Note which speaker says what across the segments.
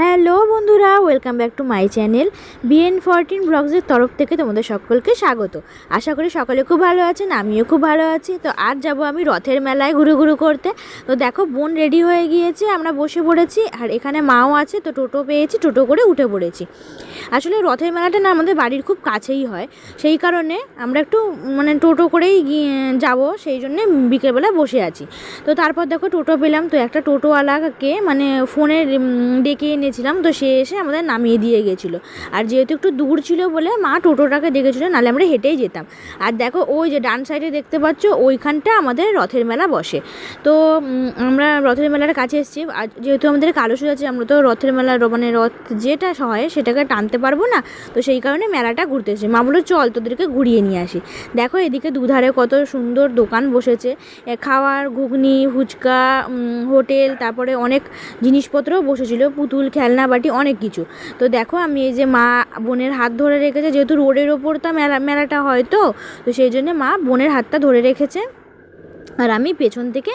Speaker 1: Hello বন্ধুরা, welcome back to my channel BN fourteen ব্লগসের তরফ থেকে তোমাদের সকলকে স্বাগত। আশা করি সকলে খুব ভালো আছেন, আমিও খুব ভালো আছি। তো আজ যাব আমি রথের মেলায় ঘুরু ঘুরু করতে। তো দেখো, বোন রেডি হয়ে গিয়েছে, আমরা বসে পড়েছি, আর এখানে মাও আছে, তো টোটো পেয়েছি, টোটো করে উঠে পড়েছি। আসলে রথের মেলাটা না আমাদের বাড়ির খুব কাছেই হয়, সেই কারণে আমরা একটু মানে টোটো করেই যাব, সেই জন্যে বিকেলবেলা বসে আছি। তো তারপর দেখো টোটো পেলাম, তো একটা টোটোওয়ালাকে মানে ফোনে ডেকে এনেছিলাম তো সে এসে আমাদের নামিয়ে দিয়ে গেছিল। আর যেহেতু একটু দূর ছিল বলে মা টোটোটাকে ডেকেছিলো নাহলে আমরা হেঁটেই যেতাম। আর দেখো, ওই যে ডান সাইডে দেখতে পাচ্ছ, ওইখানটা আমাদের রথের মেলা বসে। তো আমরা রথের মেলার কাছে এসেছি। আর যেহেতু আমাদের কালসুজ আছে, আমরা তো রথের মেলা মানে রথ যেটা হয়, সেটাকে টানতে পারব না। তো সেই কারণে মেলাটা ঘুরতে এসেছি। মা বলল, চল, তোদেরকে ঘুরিয়ে নিয়ে আসি। দেখো, এদিকে দুধারে কত সুন্দর দোকান বসেছে। খাওয়ার, ঘুগনি, ফুচকা হোটেল, তারপরে অনেক জিনিসপত্রও বসেছিল। পুতুল খেলনা, বাটি, অনেক কিছু। তো দেখো আমি এই যে মা বোনের হাত ধরে রেখেছে, যেহেতু রোডের ওপর তো মেলা, মেলাটা হয় তো তো সেই জন্য মা বোনের হাতটা ধরে রেখেছে। আর আমি পেছন থেকে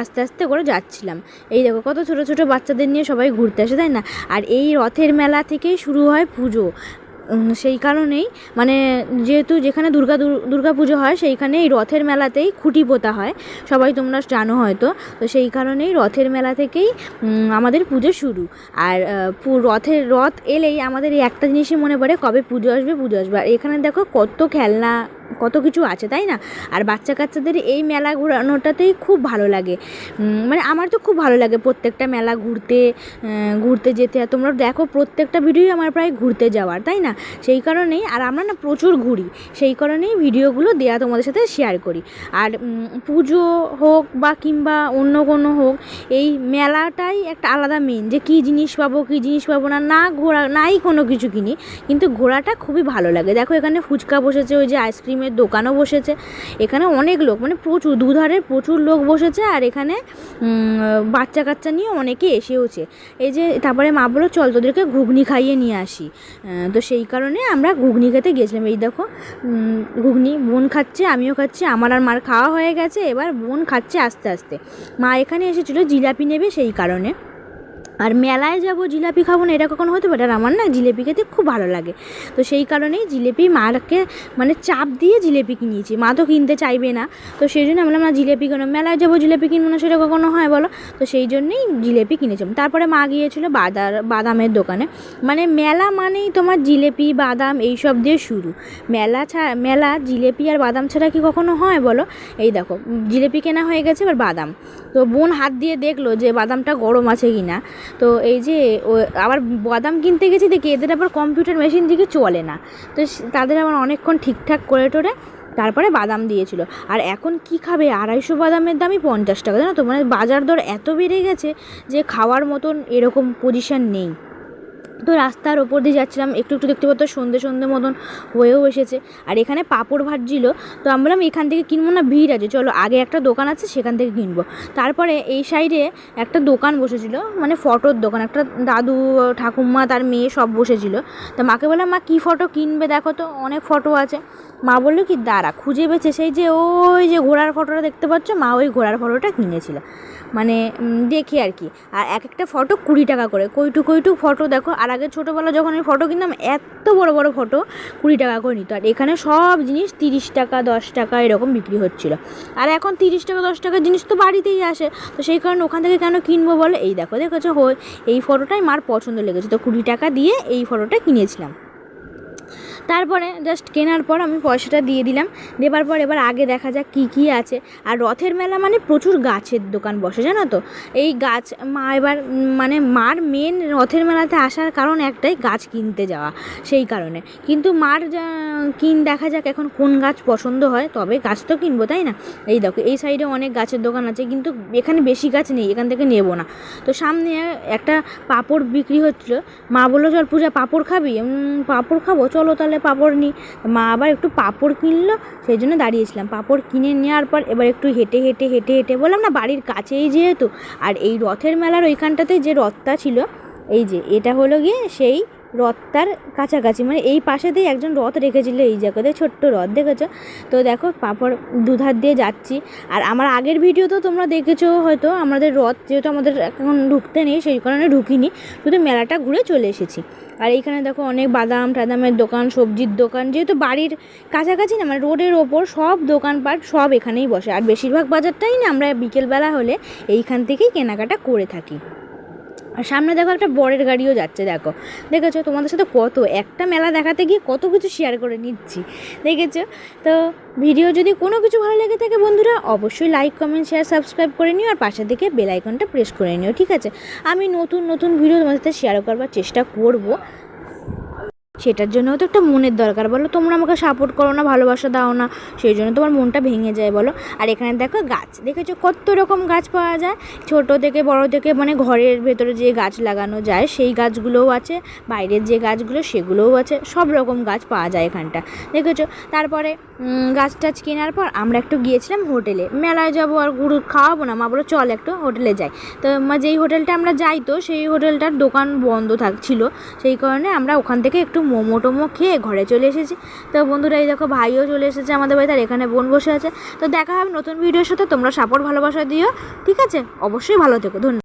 Speaker 1: আস্তে আস্তে করে যাচ্ছিলাম। এই দেখো কত ছোট ছোট বাচ্চাদের নিয়ে সবাই ঘুরতে আসে, তাই না? আর এই রথের মেলা থেকেই শুরু হয় পুজো। সেই কারণেই মানে যেহেতু যেখানে দুর্গা দুর্গা পুজো হয়, সেইখানে এই রথের মেলাতেই খুঁটি পোতা হয়। সবাই তোমরা জানো হয়তো। তো সেই কারণেই রথের মেলা থেকেই আমাদের পুজো শুরু। আর রথের রথ এলেই আমাদের এই একটা জিনিসই মনে পড়ে, কবে পুজো আসবে পুজো আসবে। আর এখানে দেখো কত খেলনা কত কিছু আছে, তাই না? আর বাচ্চা কাচ্চাদের এই মেলা ঘোরানোটাতেই খুব ভালো লাগে। মানে আমার তো খুব ভালো লাগে প্রত্যেকটা মেলা ঘুরতে ঘুরতে যেতে। আর তোমরা দেখো প্রত্যেকটা ভিডিওই আমার প্রায় ঘুরতে যাওয়ার, তাই না? সেই কারণেই, আর আমরা না প্রচুর ঘুরি। সেই কারণেই ভিডিওগুলো দেয়া তোমাদের সাথে শেয়ার করি। আর পুজো হোক বা কিংবা অন্য কোনো হোক, এই মেলাটাই একটা আলাদা মেন যে কী জিনিস পাবো, কী জিনিস পাবো না না ঘোরা, নাই কোনো কিছু কিনি। কিন্তু ঘোরাটা খুবই ভালো লাগে। দেখো এখানে ফুচকা বসেছে, ওই যে আইসক্রিমের দোকানও বসেছে। এখানে অনেক লোক মানে প্রচুর দুধারে প্রচুর লোক বসেছে আর এখানে বাচ্চা কাচ্চা নিয়ে অনেকে এসেওছে। এই যে, তারপরে মা বলল, চল তোদেরকে ঘুগনি খাইয়ে নিয়ে আসি। তো সেই কারণে আমরা ঘুগনি খেতে গেছিলাম। এই দেখো ঘুগনি বোন খাচ্ছে, আমিও খাচ্ছি, আমার আর মার খাওয়া হয়ে গেছে, এবার বোন খাচ্ছে আস্তে আস্তে। মা এখানে এসেছিল, জিলাপি নেবে সেই কারণে। আর মেলায় যাব, জিলাপি খাব না, এটা কখনো হতে পারে, আর আমার না জিলেপি খেতে খুব ভালো লাগে। তো সেই কারণেই জিলেপি মাকে মানে চাপ দিয়ে জিলেপি কিনিয়েছি। মা তো কিনতে চাইবে না, তো সেই জন্য আমরা না, জিলেপি কেন? মেলায় যাব, জিলেপি কিনবো না, সেটা কখনো হয় বলো? তো সেই জন্যেই জিলেপি কিনেছিলাম তারপরে মা গিয়েছিল বাদার, বাদামের দোকানে। মানে মেলা মানেই তোমার জিলেপি, বাদাম, এইসব দিয়ে শুরু। মেলা ছাড়া মেলা জিলেপি আর বাদাম ছাড়া কি কখনো হয় বলো? এই দেখো, জিলেপি কেনা হয়ে গেছে, এবার বাদাম। তো বোন হাত দিয়ে দেখল যে বাদামটা গরম আছে কি না তো এই যে আবার বাদাম কিনতে গেছি দেখি এদের আবার কম্পিউটার মেশিন দিকে চলে না। তো তাদের আবার অনেকক্ষণ ঠিকঠাক করে টোরে তারপরে বাদাম দিয়েছিল। আর এখন কি খাবে? আড়াইশো বাদামের দামই পঞ্চাশ টাকা, জানো তো? মানে বাজার দর এত বেড়ে গেছে যে খাওয়ার মতন এরকম পজিশান নেই। তো রাস্তার ওপর দিয়ে যাচ্ছিলাম, একটু একটু দেখতে পাচ্ছ সন্ধে সন্ধে মতন হয়েও এসেছে। আর এখানে পাঁপড় ভাজছিল, তো আমরা বললাম, এখান থেকে কিনবো না? ভিড় আছে, চলো, আগে একটা দোকান আছে, সেখান থেকে কিনবো। তারপরে এই সাইডে একটা দোকান বসেছিল মানে ফটোর দোকান, একটা দাদু, ঠাকুমা, তার মেয়ে সব বসেছিল। তা মাকে বললাম, মা, কী ফটো কিনবে? দেখো তো, অনেক ফটো আছে। মা বলল, কি, দাঁড়া, খুঁজে বেছে সেই যে ওই যে ঘোড়ার ফটোটা দেখতে পাচ্ছ? মা ওই ঘোড়ার ফটোটা কিনেছিল। মানে দেখি আর কি। আর এক একটা ফটো কুড়ি টাকা করে কইটু কইটু ফটো দেখো, আর আগে ছোটোবেলা যখন আমি ফটো কিনতাম, এত বড় বড় ফটো কুড়ি টাকা করে নিত। আর এখানে সব জিনিস তিরিশ টাকা, দশ টাকা এরকম বিক্রি হচ্ছিল। আর এখন তিরিশ টাকা, দশ টাকার জিনিস তো বাড়িতেই আসে। তো সেই কারণে ওখান থেকে কেন কিনবো বলে, এই দেখো, দেখেছ? হো, এই ফটোটাই মার পছন্দ লেগেছে। তো কুড়ি টাকা দিয়ে এই ফটোটা কিনেছিলাম। তারপরে জাস্ট কেনার পর আমি পয়সাটা দিয়ে দিলাম। দেবার পর এবার আগে দেখা যাক কী কী আছে। আর রথের মেলা মানে প্রচুর গাছের দোকান বসে, জানো তো? এই গাছ, মা এবার মানে মার মেন রথের মেলাতে আসার কারণ একটাই, গাছ কিনতে যাওয়া। সেই কারণে। কিন্তু মার যা, কিন দেখা যাক এখন কোন গাছ পছন্দ হয়, তবে গাছ তো কিনবো, তাই না? এই দেখো, এই সাইডে অনেক গাছের দোকান আছে, কিন্তু এখানে বেশি গাছ নেই, এখান থেকে নেব না। তো সামনে একটা পাঁপড় বিক্রি হচ্ছিল। মা বলল, চল পূজা, পাঁপড় খাবি? পাঁপড় খাব, চলো তাহলে পাঁপড় নিই মা আবার একটু পাঁপড় কিনলো, সেই জন্য দাঁড়িয়েছিলাম। পাঁপড় কিনে নেওয়ার পর এবার একটু হেঁটে হেঁটে হেঁটে হেঁটে বললাম, না, বাড়ির কাছেই যেহেতু। আর এই রথের মেলার ওইখানটাতে যে রথটা ছিল, এই যে, এটা হলো গিয়ে সেই রথটার কাছাকাছি। মানে এই পাশেতেই একজন রথ রেখেছিল, এই জায়গাতে ছোট্ট রথ, দেখেছ? তো দেখো, পাপড় দুধার দিয়ে যাচ্ছি। আর আমার আগের ভিডিও তো তোমরা দেখেছ হয়তো, আমাদের রথ যেহেতু আমাদের এখন ঢুকতে নেই, সেই কারণে ঢুকিনি। শুধু মেলাটা ঘুরে চলে এসেছি। আর এইখানে দেখো অনেক বাদাম টাদামের দোকান, সবজির দোকান। যেহেতু বাড়ির কাছাকাছি না মানে রোডের ওপর সব দোকানপাট সব এখানেই বসে। আর বেশিরভাগ বাজারটাই না আমরা বিকেলবেলা হলে এইখান থেকেই কেনাকাটা করে থাকি। আর সামনে দেখো একটা বরের গাড়িও যাচ্ছে, দেখো। দেখেছ? তোমাদের সাথে কত, একটা মেলা দেখাতে গিয়ে কত কিছু শেয়ার করে নিচ্ছি। দেখেছ? তো ভিডিও যদি কোনো কিছু ভালো লেগে থাকে বন্ধুরা, অবশ্যই লাইক কমেন্ট শেয়ার সাবস্ক্রাইব করে নিও আর পাশে থেকে বেল আইকনটা প্রেস করে নিও, ঠিক আছে? আমি নতুন নতুন ভিডিও তোমাদের সাথে শেয়ার করবার চেষ্টা করব। সেটার জন্যও তো একটা মনের দরকার। বলো, তোমরা আমাকে সাপোর্ট করো না, ভালোবাসা দাও না, সেই জন্য তোমার মনটা ভেঙে যায়, বলো। আর এখানে দেখো গাছ, দেখেছ কত রকম গাছ পাওয়া যায়? ছোট থেকে বড় থেকে মানে ঘরের ভেতরে যে গাছ লাগানো যায়, সেই গাছগুলোও আছে, বাইরের যে গাছগুলো সেগুলোও আছে, সব রকম গাছ পাওয়া যায় এখানটা, দেখেছ? তারপরে গাছ টাছ কেনার পর আমরা একটু গিয়েছিলাম হোটেলে। মেলায় যাব আর গুরু খাওয়াবো না, মা বলো চল একটু হোটেলে যাই। তো মা যেই হোটেলটা আমরা যাই তো, সেই হোটেলটার দোকান বন্ধ থাকছিল। সেই কারণে আমরা ওখান থেকে একটু মোমো টোমো খেয়ে ঘরে চলে এসেছি। তো বন্ধুরা, এই দেখো ভাইও চলে এসেছে আমাদের বাড়িতে আর এখানে বোন বসে আছে। তো দেখা হবে নতুন ভিডিওর সাথে, তোমরা সাপোর্ট ভালোবাসা দিও, ঠিক আছে? অবশ্যই ভালো থেকো, ধন্যবাদ।